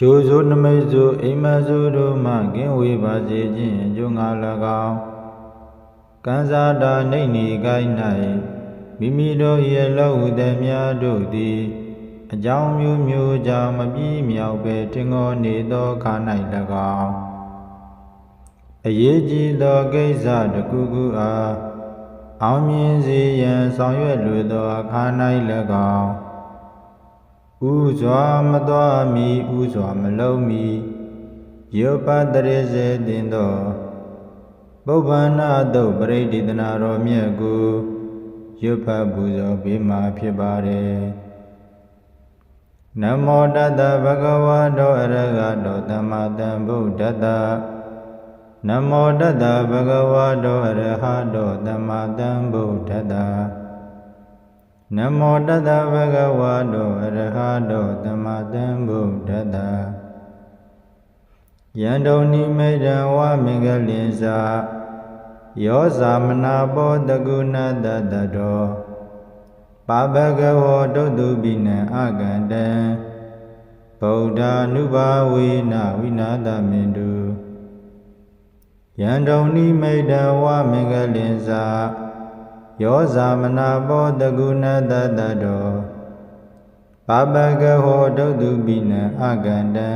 ကျိုးစုနမိတ်စုအိမ်မစုတို့မှကင်းဝေပါစေခြင်းအကျိုးငါ၎င်းကံစားတာနှိမ့်နေကိုင်း၌မိမိတို့ရဲ့လောဟုသည်များတို့သည်အကြောင်းမျိုးမျိုးကြောင့်မပြည့်မြောက်ပဲတင်ငောနေသောခါ၌၎င်းအရေးကြီးသောကိစ္စတစ်ခုခုအားအောင်မြင်စေရန်ဆောင်ရွက်လိုသောအခါ၌၎င်း ဥစွာမတော်မီဥစွာမလုံးမီယောပတရေစေတင်သောပုဗ္ဗနာတုတ်ပရိဒိတနာတော်မြတ်ကိုရွတ်ဖတ်ပူဇော်ပေးမှာဖြစ်ပါတယ်နမောတတ္တဗဂဝတောအရဟတောသမ္မာသမ္ဗုဒ္ဓတ္တနမောတတ္တဗဂဝတောအရဟတောသမ္မာသမ္ဗုဒ္ဓတ္တ နမောတတ္တဗဂဝတောအရဟတောသမ္မာသမ္ဗုဒ္ဓတ္တယန္တုန်နိမိတံဝမင်္ဂလင်္စာယောဇာမနာပောတကုဏတတတောပါဘဂဝောတုတ်တုပိနံအကန္တံဗုဒ္ဓ ानु ဘာဝေနဝိနာတမင်တုယန္တုန်နိမိတံဝမင်္ဂလင်္စာ ယောဇာမနာပောတကုဏတတတောပါဘဂဝောတုတ်တုပိနံအကန္တံ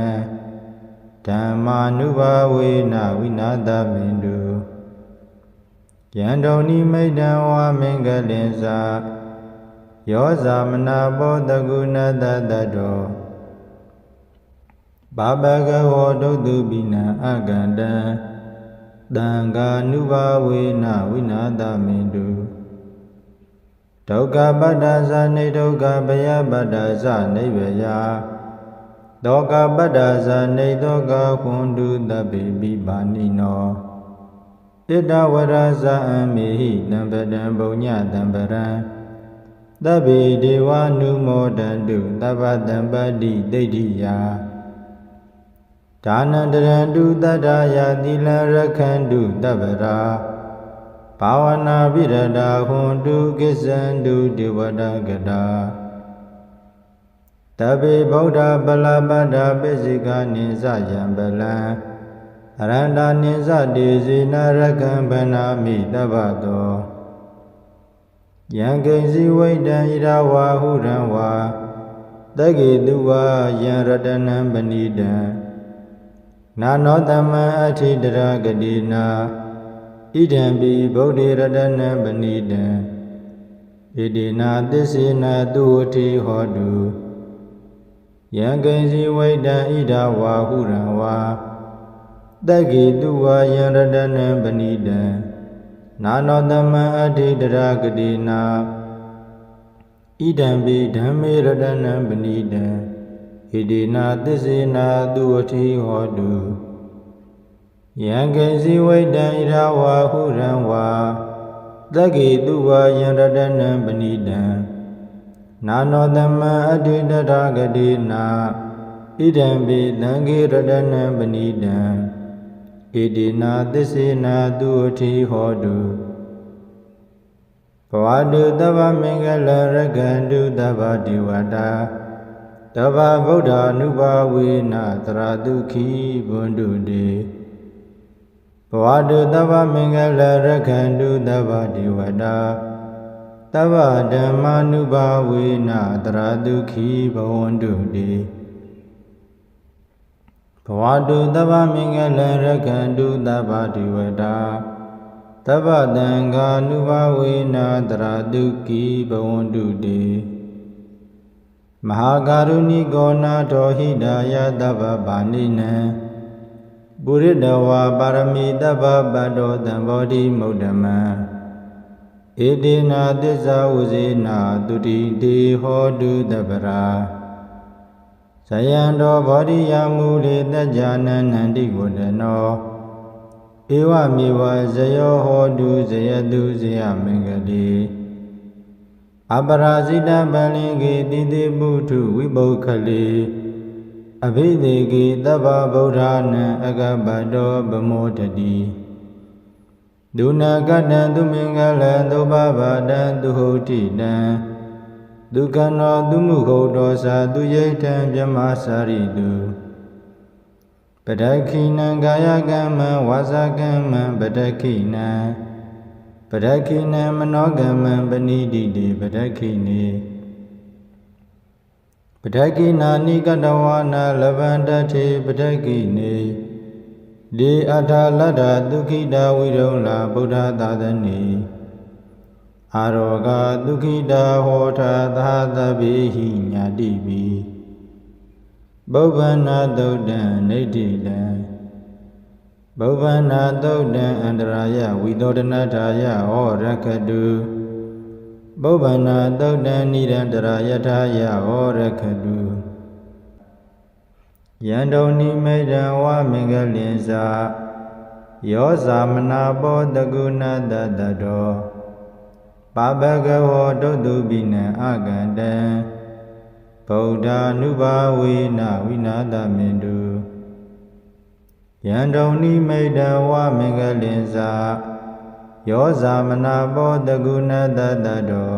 ဓမ္မာနုဘာဝေနဝိနာတမင်တုယန္တုန်နိမိတံဝါမင်္ဂလင်္စာယောဇာမနာဘောတကုဏတတတောဘာဘဂဝောဒုတုပိနံအကန္တံတံဃာနုဘာဝေနဝိနာတမင်တု ဒုက္ခပတ္တဇာနေဒုက္ခဘယပတ္တဇာနိဗ္ဗယဒောကပတ္တဇာနေဒောကခွန်တုတပိပိပါဏိနောဣတဝရဇာအမေဟိတံပတံဘုံညတံပရံသဗ္ဗေဒေဝနုမောတန္တုသဗ္ဗတံပတ္တိဒိဋ္ဌိယဒါနန္တရံတုတတ္ထာယသီလရခန္တုတပ္ပရာ ဘာဝနာပိရတာဟွန်တုကိစ္ဆန္တုဒေဝတာကတာတပေဗုဒ္ဓပလပတ္တာပိစိကနိစ္စယံပလံအရန္တာနိစ္စတေဇေနရကံဗနာမိတဗ္ဗတောယံကိဉ္စီဝိတံဣရဝါဟုရံဝါတကေတုဝါယံရတနံပဏိတံနာနောတမံအထိတရဂတိနာ ဣဒံပိဗုဒ္ဓေရတနံပဏိတံဣတိနာသစ္စေနသူဝတိဟောတုယံကိဉ္စီဝိတံဣဒဝါဟုရံဝါတကေတုဝါယံရတနံပဏိတံနာနောတမံအဋ္ဌိတရာဂတိနာဣဒံပိဓမ္မေရတနံပဏိတံဣတိနာသစ္စေနာသူဝတိဟောတု ယံကေစီဝိတံဣရာဝါဟုရံဝါတကေတုဝါယံရတနံပဏိတံနာနောတမံအဋ္ဌိတရာဂတိနာဣဒံပိသံဃေရတနံပဏိတံဣတိနာသစ္စေနာသူအထိဟောတုဘဝတုတဗ္ဗမင်္ဂလရကန္တုတဗ္ဗဒီဝတာတဗ္ဗဗုဒ္ဓ ानु ဘာဝေနသရတုခိဘွန္တုတေ ဘဝတုတဗ္ဗမင်္ဂလရကန္တုတဗ္ဗဒီဝတာတဗ္ဗဓမ္မာနုဘာဝေနသရတုခိဘဝန္တုတေဘဝတုတဗ္ဗမင်္ဂလရကန္တုတဗ္ဗဒီဝတာတဗ္ဗတံဃာနုဘဝေနာတရာတုကိဘဝန္တုတေမဟာကာရုဏိကောနာတောဟိတာယတဗ္ဗပါဏိနံ ပုရိတဝါပါရမီတဗ္ဗပတ္တောတံဘောဓိမုဒ္ဓမံဧတေနာသစ္စာဝဇေနာတုတိတေဟောတုတပ္ပရာဇယံတော်ဘောဓိယမူလေတัจ jana နန္တိဝတ္တနောဧဝမေဝဇယောဟောတုဇယတုဇယမင်္ဂတိအပရာဇိတပလင်ကေတိတိပုထုဝိပုခလေ အဘိဓေကေတဗ္ဗဗုဒ္ဓနံအကပတောဗမောတတိဒုနာကတံသူမင်္ဂလံသုဘဗတံသူဟုတ်တိတံဒုက္ခနောသူမှုခုတောသာသူယိဋ္ဌံမြမစာရိတုပဒခိနံကာယကမ္မံဝါစာကမ္မံပဒခိနံပဒခိနံမနောကမ္မံပဏိတိတိပဒခိနေ ပဒခိနာနိကတဝါနာလဗန္တတိပဒခိနေဒီအထာလတ္တဒုက္ခိတဝိရုံလာဗုဒ္ဓသာသနေအာရောဂဒုက္ခိတဟောထာသာသဗေဟိညာတိပိပုဗ္ဗနာသုတ်တံနေဋ္ဌိတံပုဗ္ဗနာသုတ်တံအန္တရာယဝိသောဒနာထာယဟောရခတု ပုဗ္ဗနာသုတ်တံနိရန္တရာယထာယဟောရခတုယန္တုန်နိမိတံဝမင်္ဂလင်္စာယောဇာမနာပောတကုဏတတတောပါပကဝောဒုတုပိနံအကန္တံဗုဒ္ဓ ानु ဘာဝေနဝိနာတမင်တုယန္တုန်နိမိတံဝမင်္ဂလင်္စာ ယောဇာမနာပောတကုဏတတတော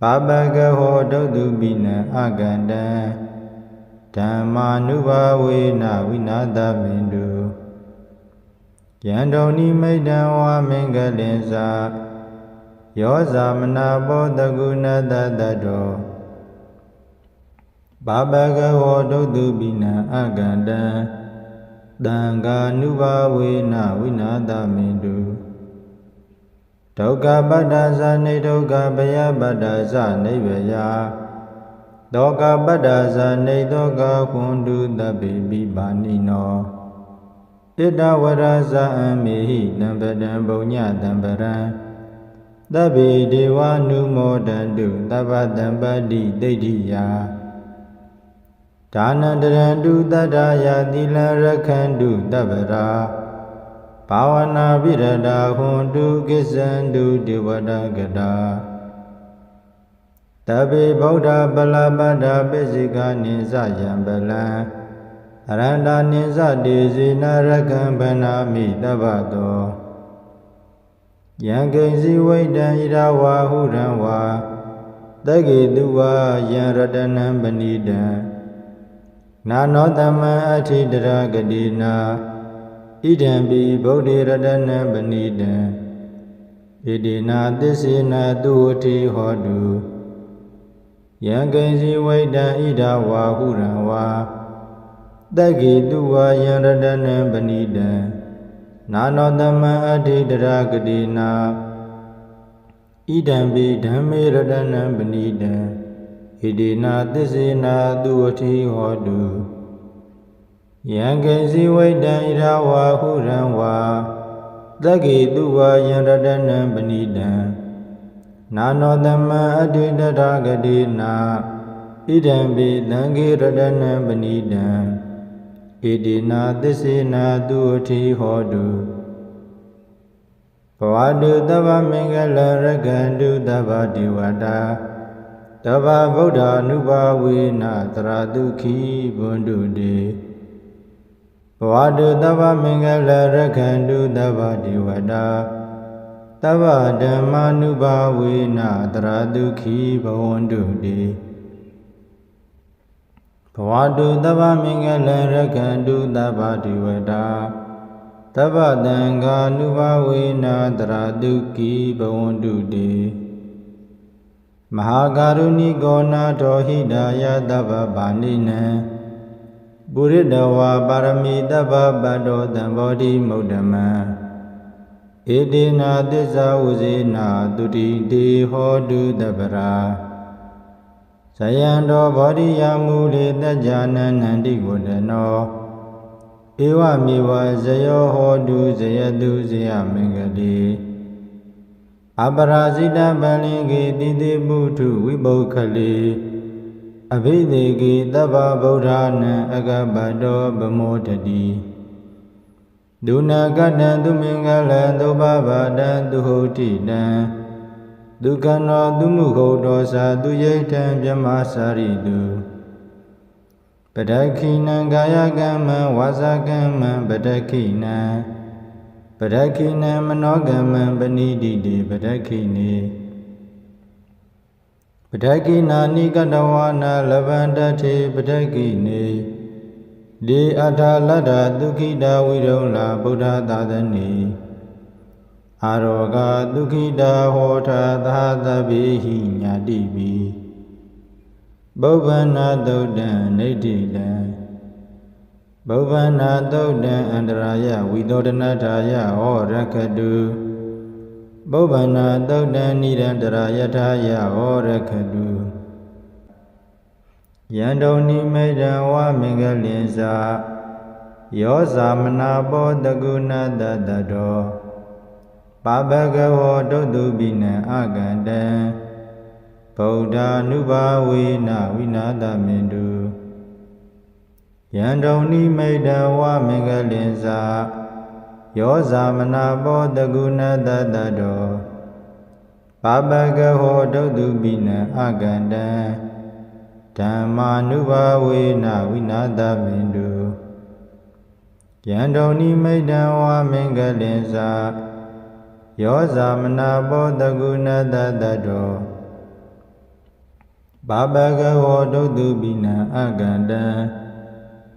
ပါပကဝောဒုတုပိနံအကန္တံဓမ္မာနုဘာဝေနဝိနာတမင်တုယန္တုန်နိမိတံဝမင်္ဂလင်္စာယောဇာမနာပောတကုဏတတတောဘာပကဝောဒုတုပိနံအကန္တံတံဃာနုဘာဝေနဝိနာတမင်တု ဒုက္ခပတ္တဇာနေဒုက္ခဘယပတ္တဇာနိဗ္ဗယသောကပတ္တဇာနေသောကခွန်တုတပိပိပါဏိနောဣတဝရဇာအမေဟိတံပတံဘုံညတံပရံသဗ္ဗေဒေဝနုမောတန္တုသဗ္ဗတံပတ္တိဒိဋ္ဌိယဒါနန္တရန္တုတတ္ထာယသီလရခန္တုတပ္ပရာ ဘာဝနာပိရတာဟွန်တုကိစ္ဆန္တုဒေဝတကတာတပိဗုဒ္ဓပလပတ္တာပိစိကနိစ္စယံပလံအရန္တာနိစ္စတေဇေနရကံဗနာမိတပ္ပတောယံကိဉ္စီဝိတံဣရဝါဟုရံဝါတကေတုဝါယံရတနံပဏိတံနာနောတမံအထိတရဂတိနာ ဣဒံပိဗုဒ္ဓေရတနံပဏိတံဣတိနာသစ္စေနာသူဝတိဟောတုယံကိဉ္စီဝိတံဣဒဝါဟုရံဝါတကေတုဝါယံရတနံပဏိတံနာနောတမံအထိတရဂတိနာဣဒံပိဓမ္မေရတနံပဏိတံဣတိနာသစ္စေနာသူဝတိဟောတု ယံကေစီဝိတံဣရဝါဟုရံဝါသက္ကေတုဝါယံရတနံပဏိတံနာနောတမံအတိတရဂတိနာဣဒံပိသံဃေရတနံပဏိတံဣတိနာသစ္စေနာသူအထိဟောတုဘဝတုတဗ္ဗမင်္ဂလရကန္တုတဗ္ဗဒေဝတာတဗ္ဗဗုဒ္ဓ ानु ဘာဝေနသရတုခိဘွန္တုတေ ဘဝတုတဗ္ဗမင်္ဂလရကန္တုတဗ္ဗဒေဝတာတဗ္ဗဓမ္မာနုဘာဝေနသရတုခိဘဝန္တုတေဘဝတုတဗ္ဗမင်္ဂလရကန္တုတဗ္ဗဒေဝတာတဗ္ဗတံဃာနုဘာဝေနတရာတုကိဘဝန္တုတေမဟာကာရုဏိကောနာတော်ဟိတာယတဗ္ဗဗာနိနံ ပုရိတဝါပါရမီတဗ္ဗပတ္တောတံဘောဓိမုဒ္ဓမံဧတေနာသစ္စာဝဇေနာတုတိတေဟောတုတပ္ပရာဇယံတော်ဘောဓိယမူလေတัจจာနန္န္တိကိုတနောဧဝမေဝဇယောဟောတုဇယတုဇယမင်္ဂတိအပရာဇိတပန္လင်ကေတိတိပုထုဝိပုခလေ အဘိဓေကေတဗ္ဗဗုဒ္ဓနံအကပတောဗမောတတိဒုနာကတံသူမင်္ဂလံသုဘဗာတံသူဟောတိတံဒုက္ခနောသူမှုခုတောသာသူယိဋ္ဌံမြမစာရိတုပဒခိနံကာယကမ္မံဝါစာကမ္မံပဒခိနံပဒခိနံမနောကမ္မံပဏိတိတိပဒခိနေ ပဒခိနာနိကတဝါနာလဗန္တထေပဒခိနေဒီအထာလတ္တဒုက္ခိတဝိရုံလာဗုဒ္ဓသာသနေအာရောဂဒုက္ခိတဟောထာသာသဗေဟိညာတိပိပုဗ္ဗနာတုတ်တံနေတိတံဘုဗ္ဗနာတုတ်တံအန္တရာယဝိသောဒနာထာယဟောရခတု ဘုဗ္ဗနာတုတ်တံနိရန္တရာယထာယဟောရခတုယန္တုန်နိမိတံဝမင်္ဂလင်္စာယောဇာမနာဘောတကုဏတတတောပါပကဝောတုတ်တုပိနံအကန္တံဗုဒ္ဓ ानु ဘာဝေနဝိနာတမင်တုယန္တုန်နိမိတံဝမင်္ဂလင်္စာ ယောဇာမနာဘောတကုဏတတတောပါပကဝောတုတ်တုပိနံအကန္တံဓမ္မာနုဘာဝေနဝိနာတမင်တုယန္တုန်နိမိတံဝမင်္ဂလင်္စာယောဇာမနာဘောတကုဏတတတောဘာပကဝောဒုတုပိနံအကန္တံ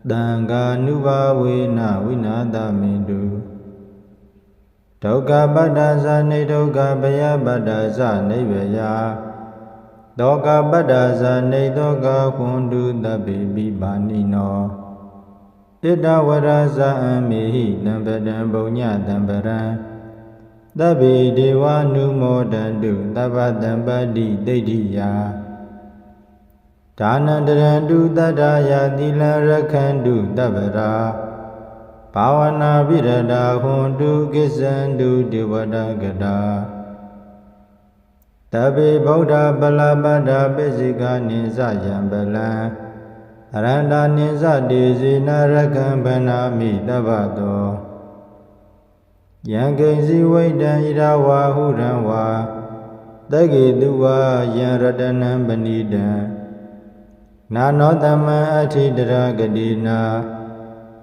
တံဃာနုဘာဝေနဝိနာတမင်တု ဒုက္ခပတ္တဇာနေဒုက္ခဘယပတ္တဇာနိဗ္ဗယတောကပတ္တဇာနေတောကခွန်တုတပိပိပါဏိနောဣတဝရဇာအမေဟိတံပတံဘုံညတံပရံတဗ္ဗေဒေဝနုမောတန္တုသဗ္ဗတံပတ္တိဒိဋ္ဌိယဒါနန္တရံတုတတ္ထာယသီလရခန္တုတဗ္ဗရာ ဘာဝနာပိရတာဟွန်တုကိစ္ဆန္တုဒေဝတာကတာတပိဗုဒ္ဓပလပတ္တာပိစိကနိစ္စယံပလံအရန္တာနိစ္စတေဇေနရကံဗနာမိတဗ္ဗတောယံကိဉ္စီဝိတံဣရဝါဟုရံဝါတကေတုဝါယံရတနံပဏိတံနာနောတမံအထိတရဂတိနာ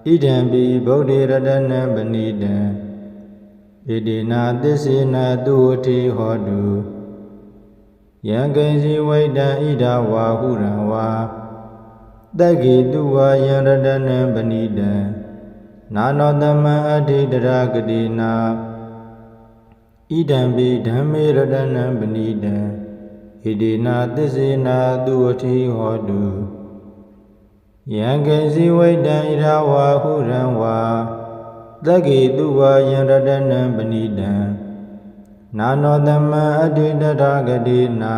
ဣဒံပိဗုဒ္ဓေရတနံပဏိတံဣတိနာသစ္စေနာသူဝတိဟောတုယံကိဉ္စီဝိတံဣဒဝါဟုရံဝါတကေတုဝါယံရတနံပဏိတံနာနောတမံအထိတရဂတိနာဣဒံပိဓမ္မေရတနံပဏိတံဣတိနာသစ္စေနာသူဝတိဟောတု ယံကေစီဝိတံဣရဝါဟုရံဝါတကေတုဝါယံရတနံပဏိတံနာနောတမံအတိတရဂတိနာ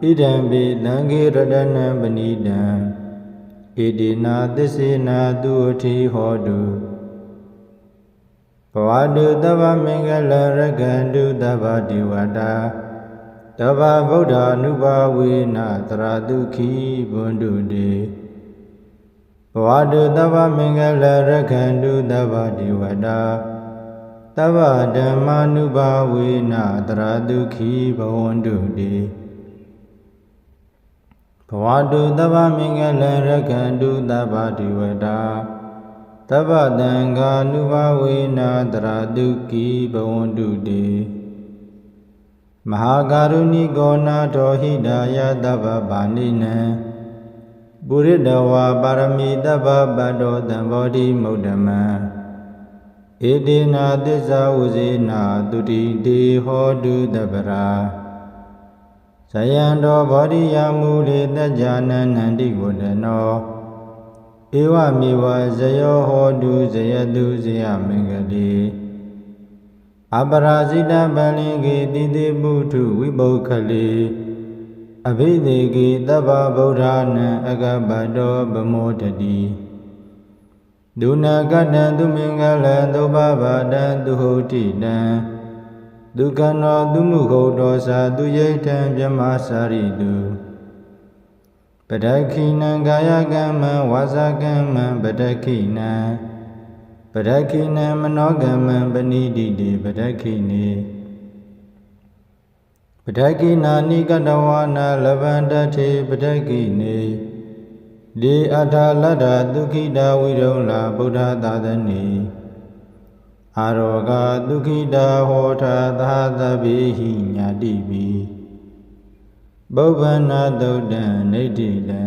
ဣဒံပိသံဃေရတနံပဏိတံဣတိနာသစ္စေနာသူအထိဟောတုဘဝတုတဗ္ဗမင်္ဂလရကန္တုတဗ္ဗဒီဝတာတဗ္ဗဗုဒ္ဓ ानु ဘာဝေနသရတုခိဘွန္တုတေဘ ဝတုတဗ္ဗမင်္ဂလရကန္တုတဗ္ဗဒီဝတာတဗ္ဗဓမ္မာနုဘာဝေနသရတုခိဘဝန္တုတေဘဝတုတဗ္ဗမင်္ဂလရကန္တုတဗ္ဗဒီဝတာတဗ္ဗတံဃာနုဘဝေနာတရာတုကိဘဝန္တုတေမဟာကာရုဏိကောနာတော်ဟိတာယတဗ္ဗဗာနိနံ ပုရိတဝါပါရမီတဗ္ဗပတ္တောတံဘောဓိမုဒ္ဓမံဧတေနာသစ္စာဥဇေနာတုတိတေဟောတုတပရာဇယံတော်ဘောဓိယမူလေတကြနန္နန္တိဝဒနောဧဝမေဝဇယောဟောတုဇယတုဇယမင်္ဂလိအပရာဇိတပလင်ကေတိတိပုထုဝိပုခလိ အဘိဓေကေတဗ္ဗဗုဒ္ဓနံအကပတောဗမောတတိဒုနာကတံသူမင်္ဂလံသုဘဗာတံသူဟုတ်တိတံဒုက္ခနောသူမှုခုတ်တော်စာသူယိဋ္ဌံမြမစာရိတုပဒခိနံကာယကမ္မံဝါစာကမ္မံပဒခိနံပဒခိနံမနောကမ္မံပဏိတိတိပဒခိနေ ပဒခိနာနိကတဝါနာလဗန္တထေပဒခိနေဒီအထာလတ္တဒုက္ခိတဝိရုံလာဗုဒ္ဓသာသနေအာရောဂဒုက္ခိတာဟောထာသာသဗေဟိညာတိပိပုဗ္ဗနာတုတ်တံနေတိတံ